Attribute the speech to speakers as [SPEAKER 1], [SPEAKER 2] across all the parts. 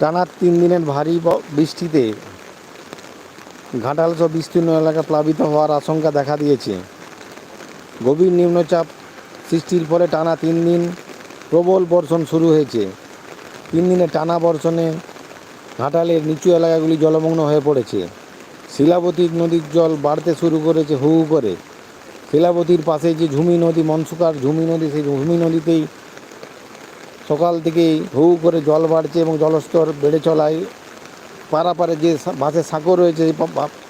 [SPEAKER 1] টানা তিন দিনের ভারী বৃষ্টিতে ঘাটাল সহ বিস্তীর্ণ এলাকা প্লাবিত হওয়ার আশঙ্কা দেখা দিয়েছে। গভীর নিম্নচাপ সৃষ্টির ফলে টানা তিন দিন প্রবল বর্ষণ শুরু হয়েছে। তিন দিনে টানা বর্ষণে ঘাটালের নিচু এলাকাগুলি জলমগ্ন হয়ে পড়েছে। শিলাবতী নদীর জল বাড়তে শুরু করেছে হু করে। শিলাবতীর পাশে যে ঝুমি নদী, মনসুকার ঝুমি নদী, সেই ঝুমি নদীতেই সকাল থেকেই হু করে জল বাড়ছে এবং জলস্তর বেড়ে চলায়। পারাপারে যে বাঁশের সাঁকো রয়েছে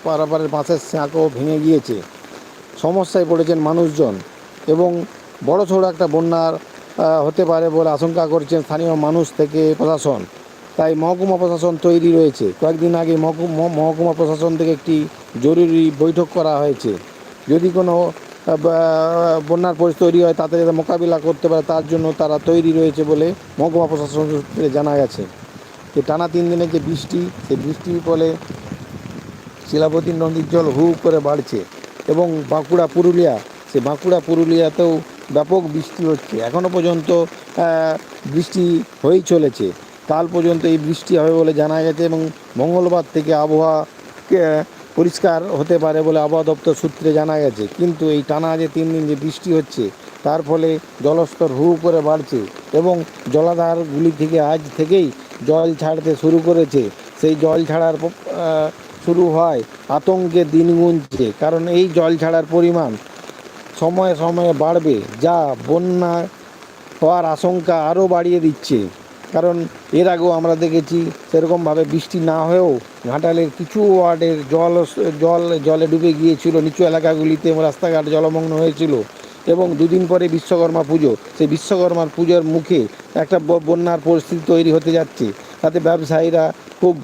[SPEAKER 1] পারাপারের বাঁশের সাঁকো ভেঙে গিয়েছে। সমস্যায় পড়েছেন মানুষজন এবং বড় সড়ো একটা বন্যার হতে পারে বলে আশঙ্কা করছেন স্থানীয় মানুষ থেকে প্রশাসন। তাই মহকুমা প্রশাসন তৈরি রয়েছে। কয়েকদিন আগে মহকুমা প্রশাসন থেকে একটি জরুরি বৈঠক করা হয়েছে। যদি কোনো বন্যার পরিস্থিতি তৈরি হয়, তাতে যাতে মোকাবিলা করতে পারে, তার জন্য তারা তৈরি রয়েছে বলে মহকুমা প্রশাসন সূত্রে জানা গেছে। যে টানা তিন দিনের যে বৃষ্টি, সেই বৃষ্টির ফলে শিলাবতী নদীর জল হু করে বাড়ছে এবং বাঁকুড়া, পুরুলিয়া, সে বাঁকুড়া, পুরুলিয়াতেও ব্যাপক বৃষ্টি হচ্ছে। এখনও পর্যন্ত বৃষ্টি হয়েই চলেছে। কাল পর্যন্ত এই বৃষ্টি হবে বলে জানা গেছে এবং মঙ্গলবার থেকে আবহাওয়া পরিষ্কার হতে পারে বলে আবহাওয়া দপ্তর সূত্রে জানা গেছে। কিন্তু এই টানা যে তিন দিন যে বৃষ্টি হচ্ছে, তার ফলে জলস্তর হু করে বাড়ছে এবং জলাধারগুলি থেকে আজ থেকেই জল ছাড়তে শুরু করেছে। সেই জল ছাড়ার শুরু হয় আতঙ্কে দিন গুনছে। কারণ এই জল ছাড়ার পরিমাণ সময়ে সময়ে বাড়বে, যা বন্যা হওয়ার আশঙ্কা আরও বাড়িয়ে দিচ্ছে। কারণ এর আগেও আমরা দেখেছি সেরকমভাবে বৃষ্টি না হয়েও ঘাটালের কিছু ওয়ার্ডের জল জল, জলে ডুবে গিয়েছিল, নিচু এলাকাগুলিতে রাস্তাঘাট জলমগ্ন হয়েছিল এবং দুদিন পরে বিশ্বকর্মা পুজো। সেই বিশ্বকর্মার পুজোর মুখে একটা বন্যার পরিস্থিতি তৈরি হতে যাচ্ছে। তাতে ব্যবসায়ীরা খুব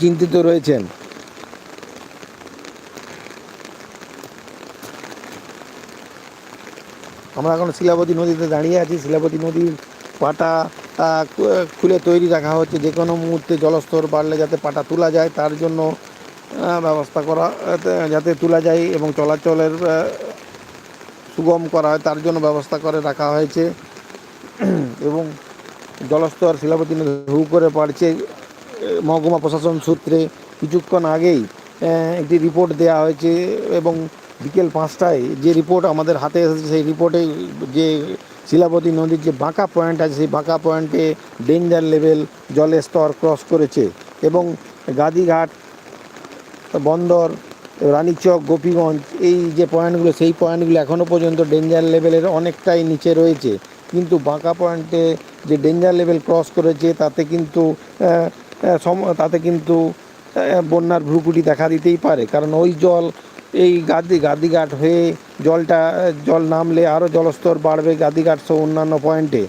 [SPEAKER 1] চিন্তিত রয়েছেন। আমরা এখন শিলাবতী নদীতে দাঁড়িয়ে আছি। শিলাবতী নদীর পাটা খুলে তৈরি রাখা হচ্ছে। যে কোনো মুহূর্তে জলস্তর বাড়লে যাতে পাটা তোলা যায় তার জন্য ব্যবস্থা করা যাতে তোলা যায় এবং চলাচলের সুগম করা হয় তার জন্য ব্যবস্থা করে রাখা হয়েছে। এবং জলস্তর শিলাবতী নদী হু করে এ, মহকুমা প্রশাসন সূত্রে কিছুক্ষণ আগেই একটি রিপোর্ট দেওয়া হয়েছে এবং বিকেল পাঁচটায় যে রিপোর্ট আমাদের হাতে এসেছে সেই রিপোর্টে যে শিলাবতী নদীর যে বাঁকা পয়েন্ট আছে, সেই বাঁকা পয়েন্টে ডেঞ্জার লেভেল জলের স্তর ক্রস করেছে এবং গাদিঘাট, বন্দর, রানীচক, গোপীগঞ্জ, এই যে পয়েন্টগুলো, সেই পয়েন্টগুলো এখনও পর্যন্ত ডেঞ্জার লেভেলের অনেকটাই নিচে রয়েছে। কিন্তু বাঁকা পয়েন্টে যে ডেঞ্জার লেভেল ক্রস করেছে, তাতে কিন্তু সম- তাতে কিন্তু বন্যার ভ্রুকুটি দেখা দিতেই পারে। কারণ ওই জল এই গাদি গাদিঘাট হয়ে জলটা, জল নামলে আরও জলস্তর বাড়বে গাদিঘাট সহ অন্যান্য পয়েন্টে।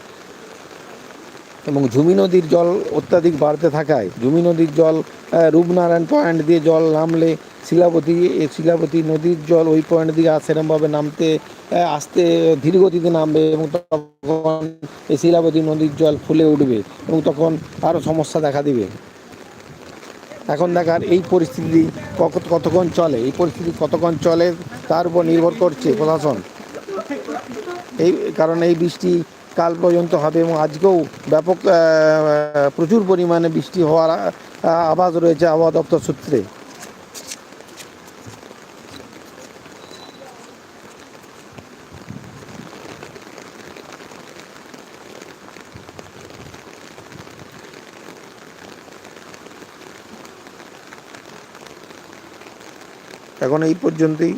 [SPEAKER 1] এবং ঝুমি নদীর জল অত্যাধিক বাড়তে থাকায়, ঝুমি নদীর জল রূপনারায়ণ পয়েন্ট দিয়ে জল নামলে শিলাবতী শিলাবতী নদীর জল ওই পয়েন্ট দিয়ে আর সেরমভাবে নামতে আসতে ধীরগতিতে নামবে এবং তখন এই শিলাবতী নদীর জল ফুলে উঠবে এবং তখন আরও সমস্যা দেখা দিবে। এখন দেখার এই পরিস্থিতি কত কতক্ষণ চলে, এই পরিস্থিতি কতক্ষণ চলে তার উপর নির্ভর করছে প্রশাসন। এই কারণ এই বৃষ্টি কাল পর্যন্ত হবে এবং আজকেও ব্যাপক প্রচুর পরিমাণে বৃষ্টি হওয়ার আভাস রয়েছে আবহাওয়া দপ্তর সূত্রে। এখন এই পর্যন্তই।